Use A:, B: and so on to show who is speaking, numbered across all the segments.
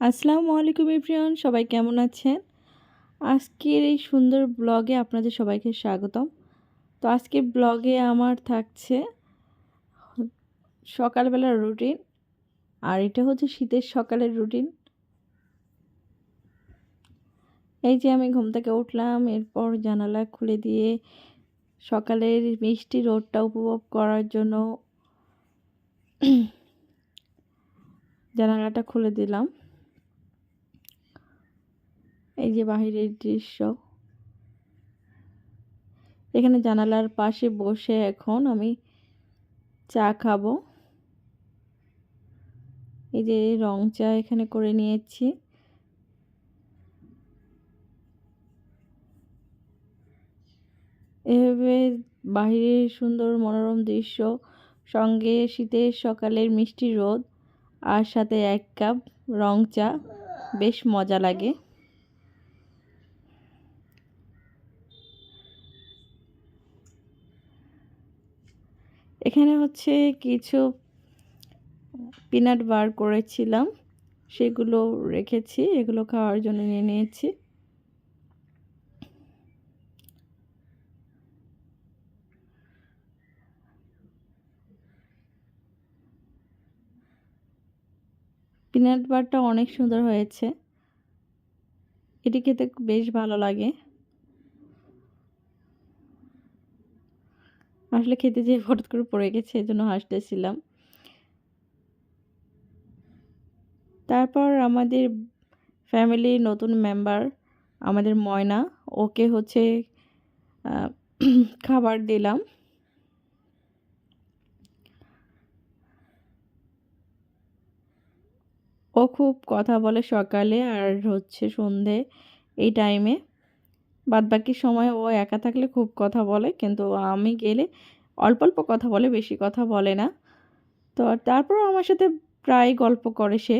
A: আসসালামু আলাইকুম এভরিওয়ান, সবাই কেমন আছেন? আজকের এই সুন্দর ব্লগে আপনাদের সবাইকে স্বাগতম। তো আজকের ব্লগে আমার থাকছে সকালবেলার রুটিন, আর এটা হচ্ছে শীতের সকালের রুটিন। এই যে আমি ঘুম থেকে উঠলাম, এরপর জানালা খুলে দিয়ে সকালের মিষ্টি রোদটা উপভোগ করার জন্য জানালাটা খুলে দিলাম। এই যে বাহিরের দৃশ্য। এখানে জানালার পাশে বসে এখন আমি চা খাব। এই যে রং চা এখানে করে নিয়েছি। এভাবে বাহিরের সুন্দর মনোরম দৃশ্য, সঙ্গে শীতের সকালের মিষ্টি রোদ আর সাথে এক কাপ রং চা, বেশ মজা লাগে। এখানে হচ্ছে কিছু পিনাট বার করেছিলাম। সেগুলো রেখেছি, এগুলো খাওয়ার জন্য নিয়ে নিয়েছি। পিনাট বারটা অনেক সুন্দর হয়েছে। এটি খেতে বেশ ভালো লাগে। আসলে খেতে যেয়ে হঠাৎ করে পড়ে গেছে এই জন্য হাসতেছিলাম। তারপর আমাদের ফ্যামিলির নতুন মেম্বার আমাদের ময়না, ওকে হচ্ছে খাবার দিলাম। ও খুব কথা বলে সকালে আর হচ্ছে সন্ধে এই টাইমে বাদ বাকি সময় ও একা থাকলে খুব কথা বলে, কিন্তু আমি গেলে অল্প অল্প কথা বলে, বেশি কথা বলে না। তো তারপরও আমার সাথে প্রায় গল্প করে সে।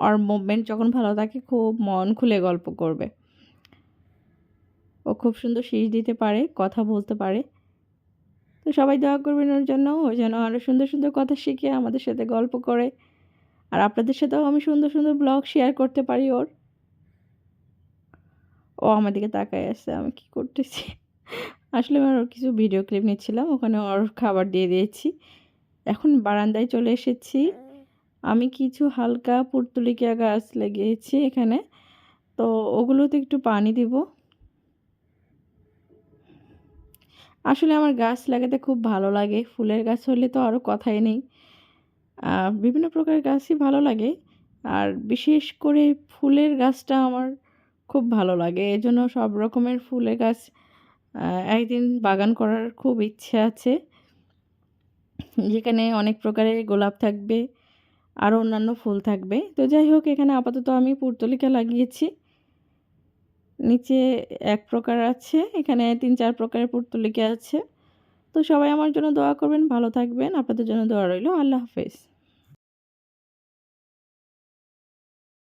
A: ওর মুভমেন্ট যখন ভালো থাকে, খুব মন খুলে গল্প করবে। ও খুব সুন্দর শীষ দিতে পারে, কথা বলতে পারে। তো সবাই দোয়া করবেন ওর জন্য, ও যেন আরও সুন্দর সুন্দর কথা শিখে আমাদের সাথে গল্প করে। আর আপনাদের সাথেও আমি সুন্দর সুন্দর ব্লগ শেয়ার করতে পারি ওর। ও আমার দিকে তাকায় আসছে আমি কি করতেছি? আসলে আমি ওর কিছু ভিডিও ক্লিপ নিচ্ছিলাম, ওখানে ওর খাবার দিয়ে দিয়েছি। এখন বারান্দায় চলে এসেছি। আমি কিছু হালকা পুর্তুলিকা গাছ লাগিয়েছি এখানে। তো ওগুলোতে একটু পানি দিব। আসলে আমার গাছ লাগাতে খুব ভালো লাগে। ফুলের গাছ হলে তো আরও কথাই নেই। বিভিন্ন প্রকার গাছই ভালো লাগে। আর বিশেষ করে ফুলের গাছটা আমার খুব ভালো লাগে। এই জন্য সব রকমের ফুলের গাছ একদিন বাগান করার খুব ইচ্ছে আছে। যেখানে অনেক প্রকারের গোলাপ থাকবে আরও অন্যান্য ফুল থাকবে। তো যাই হোক, এখানে আপাতত আমি পুরতলিকা লাগিয়েছি। নিচে এক প্রকার আছে, এখানে তিন চার প্রকারের পুরতলিকা আছে। তো সবাই আমার জন্য দোয়া করবেন, ভালো থাকবেন। আপনাদের জন্য দোয়া রইল। আল্লাহ হাফেজ।